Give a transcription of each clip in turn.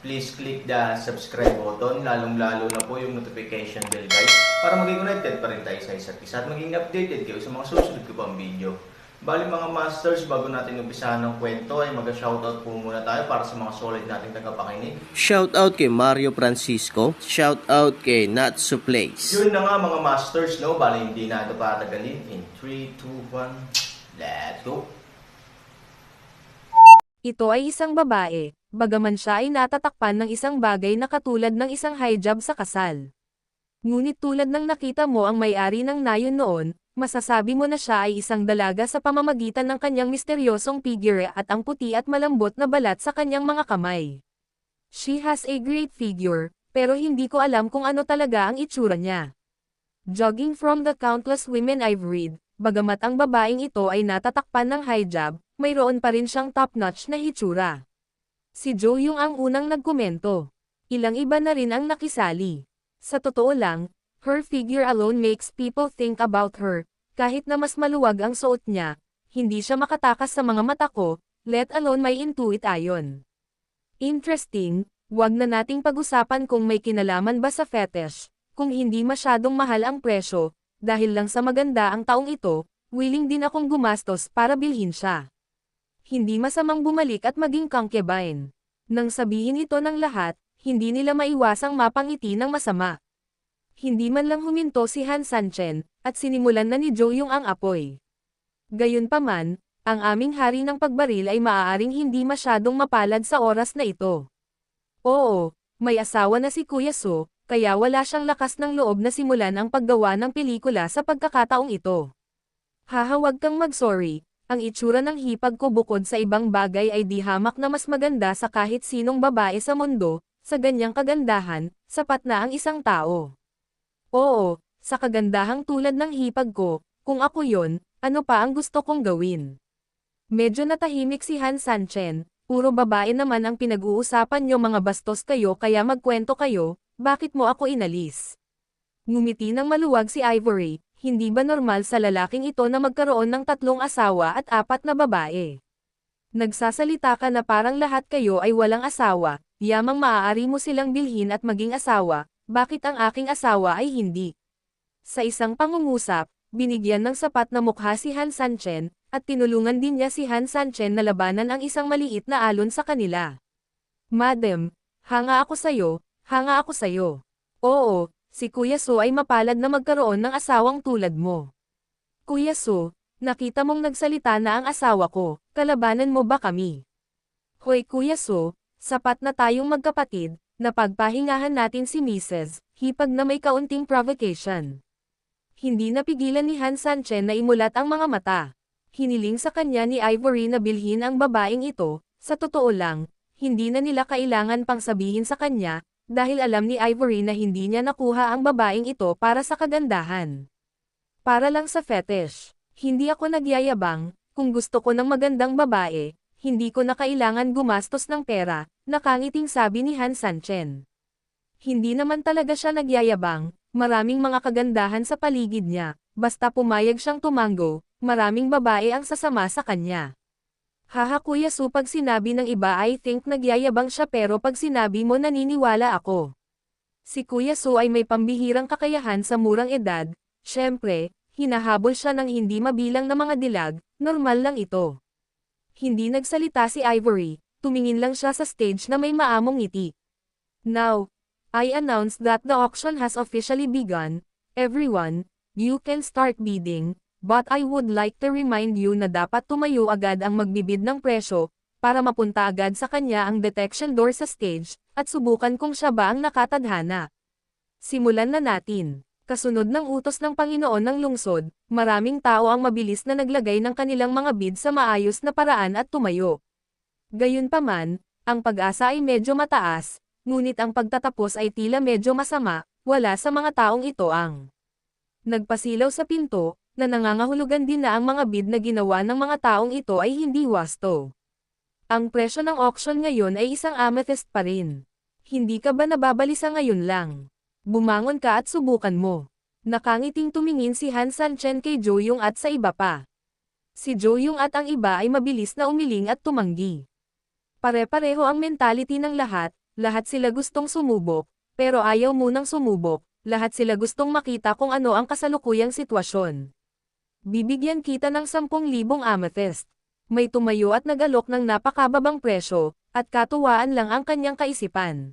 please click the subscribe button, lalong-lalo na po yung notification bell guys, para maging connected pa rin tayo sa isa't isa at maging updated kayo sa mga susunod ko pang video. Bali mga masters, bago natin umpisahan ng kwento ay mag-shoutout po muna tayo para sa mga solid nating tagapakinig. Shout out kay Mario Francisco. Shout out kay Natsu Place. Yun na nga mga masters, no? Bali hindi na ito patagalin. In 3, 2, 1, let's go! Ito ay isang babae, bagaman siya ay natatakpan ng isang bagay na katulad ng isang hijab sa kasal. Ngunit tulad ng nakita mo ang may-ari ng nayon noon, masasabi mo na siya ay isang dalaga sa pamamagitan ng kanyang misteryosong figure at ang puti at malambot na balat sa kanyang mga kamay. She has a great figure, pero hindi ko alam kung ano talaga ang itsura niya. Jogging from the countless women I've read, bagamat ang babaeng ito ay natatakpan ng hijab, mayroon pa rin siyang top-notch na hitsura. Si Jo yung ang unang nagkomento. Ilang iba na rin ang nakisali. Sa totoo lang, her figure alone makes people think about her, kahit na mas maluwag ang suot niya, hindi siya makatakas sa mga mata ko, let alone may intuit ayon. Interesting, wag na nating pag-usapan kung may kinalaman ba sa fetish, kung hindi masyadong mahal ang presyo, dahil lang sa maganda ang taong ito, willing din akong gumastos para bilhin siya. Hindi masamang bumalik at maging concubine. Nang sabihin ito ng lahat, hindi nila maiwasang mapangiti ng masama. Hindi man lang huminto si Han Sanchen, at sinimulan na ni Jo yung ang apoy. Gayunpaman, ang aming hari ng pagbaril ay maaaring hindi masyadong mapalad sa oras na ito. Oo, may asawa na si Kuya So, kaya wala siyang lakas ng loob na simulan ang paggawa ng pelikula sa pagkakataong ito. Hahawag kang mag-sorry, ang itsura ng hipag ko bukod sa ibang bagay ay di hamak na mas maganda sa kahit sinong babae sa mundo, sa ganyang kagandahan, sapat na ang isang tao. Oo, sa kagandahang tulad ng hipag ko, kung ako yon, ano pa ang gusto kong gawin? Medyo natahimik si Han Sanchen, puro babae naman ang pinag-uusapan nyo mga bastos kayo kaya magkwento kayo, bakit mo ako inalis? Ngumiti ng maluwag si Ivory, hindi ba normal sa lalaking ito na magkaroon ng tatlong asawa at apat na babae? Nagsasalita ka na parang lahat kayo ay walang asawa, yamang maaari mo silang bilhin at maging asawa, bakit ang aking asawa ay hindi? Sa isang pangungusap, binigyan ng sapat na mukha si Han Sanchen, at tinulungan din niya si Han Sanchen na labanan ang isang maliit na alon sa kanila. Madam, hanga ako sayo, hanga ako sayo. Oo, si Kuya So ay mapalad na magkaroon ng asawang tulad mo. Kuya So, nakita mong nagsalita na ang asawa ko, kalabanan mo ba kami? Hoy Kuya So, sapat na tayong magkapatid, napagpahingahan natin si Mrs. Hipag na may kaunting provocation. Hindi napigilan ni Han Sanchen na imulat ang mga mata. Hiniling sa kanya ni Ivory na bilhin ang babaeng ito, sa totoo lang, hindi na nila kailangan pang sabihin sa kanya, dahil alam ni Ivory na hindi niya nakuha ang babaeng ito para sa kagandahan. Para lang sa fetish. Hindi ako nagyayabang, kung gusto ko ng magandang babae, hindi ko na kailangan gumastos ng pera, nakangiting sabi ni Han Sanchen. Hindi naman talaga siya nagyayabang, maraming mga kagandahan sa paligid niya, basta pumayag siyang tumango, maraming babae ang sasama sa kanya. Haha kuya su pag sinabi ng iba I think nagyayabang siya pero pag sinabi mo naniniwala ako. Si Kuya Su ay may pambihirang kakayahan sa murang edad, syempre, hinahabol siya ng hindi mabilang na mga dilag, normal lang ito. Hindi nagsalita si Ivory, tumingin lang siya sa stage na may maamong ngiti. Now, I announce that the auction has officially begun, everyone, you can start bidding, but I would like to remind you na dapat tumayo agad ang magbibid ng presyo, para mapunta agad sa kanya ang detection door sa stage, at subukan kung siya ba ang nakatadhana. Simulan na natin. Kasunod ng utos ng Panginoon ng lungsod, maraming tao ang mabilis na naglagay ng kanilang mga bid sa maayos na paraan at tumayo. Gayunpaman, ang pag-asa ay medyo mataas, ngunit ang pagtatapos ay tila medyo masama, wala sa mga taong ito ang nagpasilaw sa pinto, na nangangahulugan din na ang mga bid na ginawa ng mga taong ito ay hindi wasto. Ang presyo ng auction ngayon ay isang amethyst pa rin. Hindi ka ba nababalisa ngayon lang? Bumangon ka at subukan mo. Nakangiting tumingin si Han Sanchen kay Jo Yung at sa iba pa. Si Jo Yung at ang iba ay mabilis na umiling at tumanggi. Pare-pareho ang mentality ng lahat, lahat sila gustong sumubok, pero ayaw munang sumubok, lahat sila gustong makita kung ano ang kasalukuyang sitwasyon. Bibigyan kita ng 10,000 amethyst. May tumayo at nagalok ng napakababang presyo, at katuwaan lang ang kanyang kaisipan.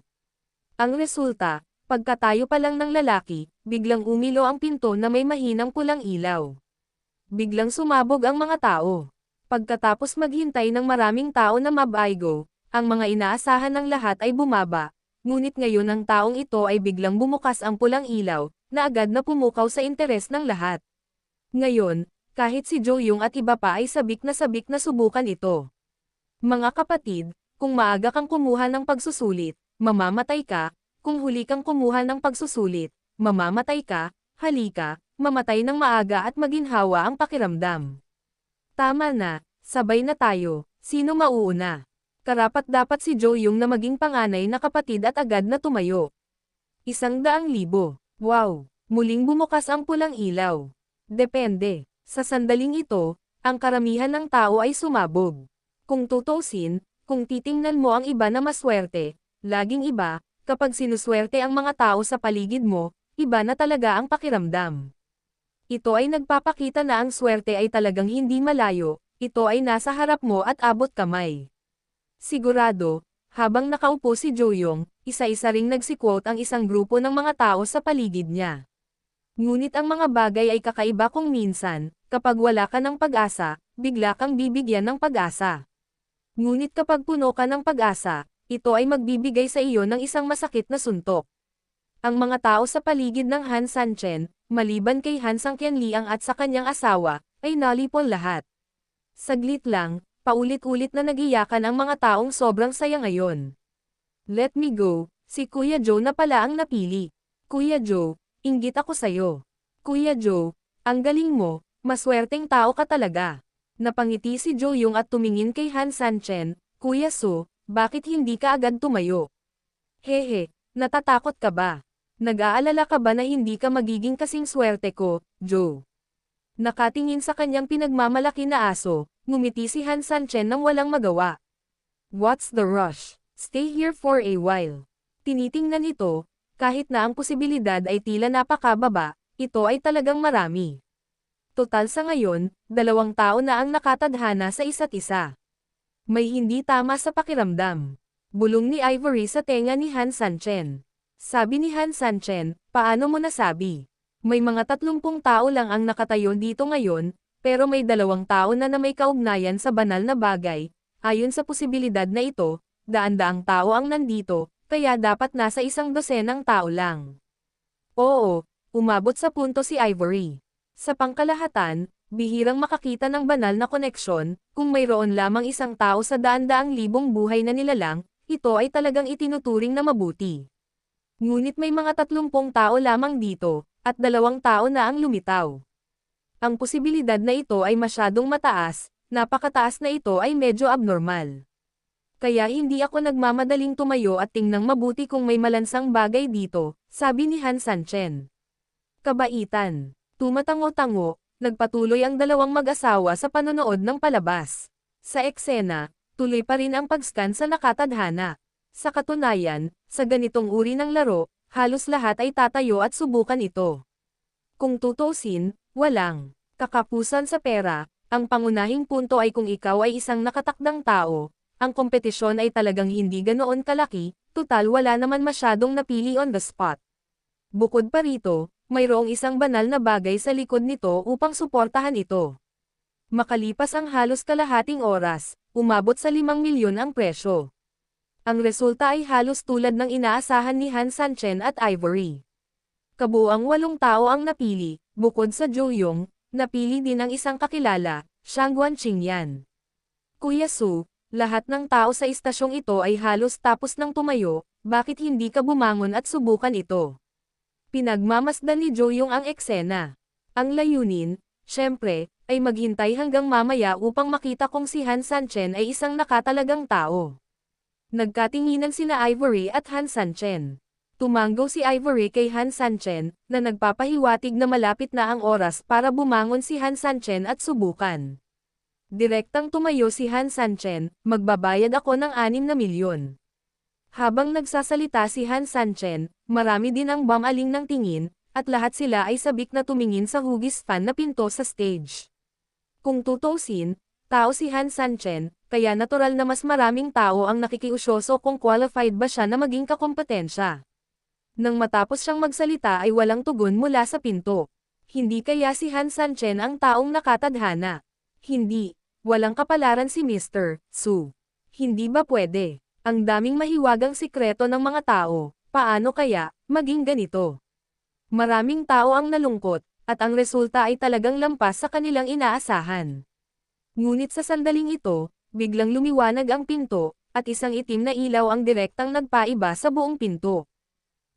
Ang resulta, pagkatayo pa lang ng lalaki, biglang umilo ang pinto na may mahinang pulang ilaw. Biglang sumabog ang mga tao. Pagkatapos maghintay ng maraming tao na mabaygo, ang mga inaasahan ng lahat ay bumaba, ngunit ngayon ang taong ito ay biglang bumukas ang pulang ilaw, na agad na pumukaw sa interes ng lahat. Ngayon, kahit si Jo Yung at iba pa ay sabik na sabik na subukan ito. Mga kapatid, kung maaga kang kumuha ng pagsusulit, mamamatay ka, kung huli kang kumuha ng pagsusulit, mamamatay ka, halika, mamatay ng maaga at maginhawa ang pakiramdam. Tama na, sabay na tayo, sino mauuna? Karapat dapat si Jo Yung na maging panganay na kapatid at agad na tumayo. Isang daang libo. Wow! Muling bumukas ang pulang ilaw. Depende. Sa sandaling ito, ang karamihan ng tao ay sumabog. Kung tutusin, kung titingnan mo ang iba na maswerte, laging iba, kapag sinuswerte ang mga tao sa paligid mo, iba na talaga ang pakiramdam. Ito ay nagpapakita na ang swerte ay talagang hindi malayo, ito ay nasa harap mo at abot kamay. Sigurado, habang nakaupo si Joyong, isa-isa ring nagsiquote ang isang grupo ng mga tao sa paligid niya. Ngunit ang mga bagay ay kakaiba kung minsan, kapag wala ka ng pag-asa, bigla kang bibigyan ng pag-asa. Ngunit kapag puno ka ng pag-asa, ito ay magbibigay sa iyo ng isang masakit na suntok. Ang mga tao sa paligid ng Han Sanchen, maliban kay Han Sangkianliang at sa kanyang asawa, ay nalipol lahat. Saglit lang, paulit-ulit na nagiyakan ang mga taong sobrang saya ngayon. Let me go, si Kuya Joe na pala ang napili. Kuya Joe, inggit ako sayo. Kuya Joe, ang galing mo, maswerteng tao ka talaga. Napangiti si Joe yung at tumingin kay Han Sanchen, Kuya Su, bakit hindi ka agad tumayo? Hehe, natatakot ka ba? Nag-aalala ka ba na hindi ka magiging kasing swerte ko, Joe? Nakatingin sa kanyang pinagmamalaki na aso, ngumiti si Han Sanchen nang walang magawa. What's the rush? Stay here for a while. Tinitingnan ito, kahit na ang posibilidad ay tila napakababa, ito ay talagang marami. Total sa ngayon, dalawang tao na ang nakatadhana sa isa't isa. May hindi tama sa pakiramdam. Bulong ni Ivory sa tenga ni Han Sanchen. Sabi ni Han Sanchen, paano mo nasabi? May mga tatlumpung tao lang ang nakatayo dito ngayon, pero may dalawang tao na na may kaugnayan sa banal na bagay. Ayon sa posibilidad na ito, daan-daang tao ang nandito, kaya dapat nasa isang dosenang tao lang. Oo, umabot sa punto si Ivory. Sa pangkalahatan, bihirang makakita ng banal na koneksyon, kung mayroon lamang isang tao sa daan-daang libong buhay na nilalang, ito ay talagang itinuturing na mabuti. Ngunit may mga tatlumpong tao lamang dito, at dalawang tao na ang lumitaw. Ang posibilidad na ito ay masyadong mataas, napakataas na ito ay medyo abnormal. Kaya hindi ako nagmamadaling tumayo at tingnang mabuti kung may malansang bagay dito, sabi ni Han Sanchen. Kabaitan. Tumatango-tango, nagpatuloy ang dalawang mag-asawa sa panonood ng palabas. Sa eksena, tuloy pa rin ang pag-scan sa nakatadhana. Sa katunayan, sa ganitong uri ng laro, halos lahat ay tatayo at subukan ito. Kung tutusin, walang kakapusan sa pera, ang pangunahing punto ay kung ikaw ay isang nakatakdang tao, ang kompetisyon ay talagang hindi ganoon kalaki, tutal wala naman masyadong napili on the spot. Bukod pa rito, mayroong isang banal na bagay sa likod nito upang suportahan ito. Makalipas ang halos kalahating oras, umabot sa 5 milyon ang presyo. Ang resulta ay halos tulad ng inaasahan ni Han Sanchen at Ivory. Kabuang walong tao ang napili, bukod sa Joyong, napili din ang isang kakilala, Shangguan Qingyan. Kuya Su, lahat ng tao sa istasyong ito ay halos tapos ng tumayo, Bakit hindi ka bumangon at subukan ito? Pinagmamasdan ni Joyong ang eksena. Ang layunin, syempre, ay maghintay hanggang mamaya upang makita kung si Han Sanchen ay isang nakatalagang tao. Nagkatinginan sina Ivory at Han Sanchen. Tumanggo si Ivory kay Han Sanchen, na nagpapahiwatig na malapit na ang oras para bumangon si Han Sanchen at subukan. Direktang tumayo si Han Sanchen, magbabayad ako ng 6 na milyon. Habang nagsasalita si Han Sanchen, marami din ang bamaling ng tingin, at lahat sila ay sabik na tumingin sa hugis fan na pinto sa stage. Kung tutusin, tao si Han Sanchen, kaya natural na mas maraming tao ang nakikiusyoso kung qualified ba siya na maging kakompetensya. Nang matapos siyang magsalita ay walang tugon mula sa pinto. Hindi kaya si Han Sanchen ang taong nakatadhana. Hindi, walang kapalaran si Mr. Su. Hindi ba pwede? Ang daming mahiwagang sikreto ng mga tao, paano kaya, maging ganito? Maraming tao ang nalungkot, at ang resulta ay talagang lampas sa kanilang inaasahan. Ngunit sa sandaling ito, biglang lumiwanag ang pinto, at isang itim na ilaw ang direktang nagpaiba sa buong pinto.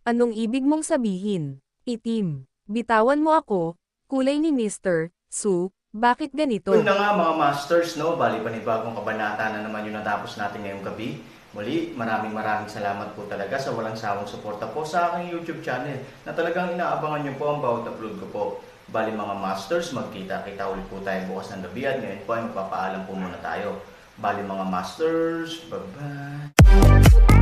Anong ibig mong sabihin? Itim. Bitawan mo ako, kulay ni Mr. Su, bakit ganito? Yun na nga mga masters, no? Bali panibagong kabanata na naman yung natapos natin ngayong gabi. Muli, maraming maraming salamat po talaga sa walang sawang suporta po sa aking YouTube channel na talagang inaabangan nyo po ang bawat upload ko po. Bali mga masters, magkita-kita ulit po tayo bukas ng gabi at ngayon po ay magpapaalam po muna tayo. Bali mga masters, bye-bye!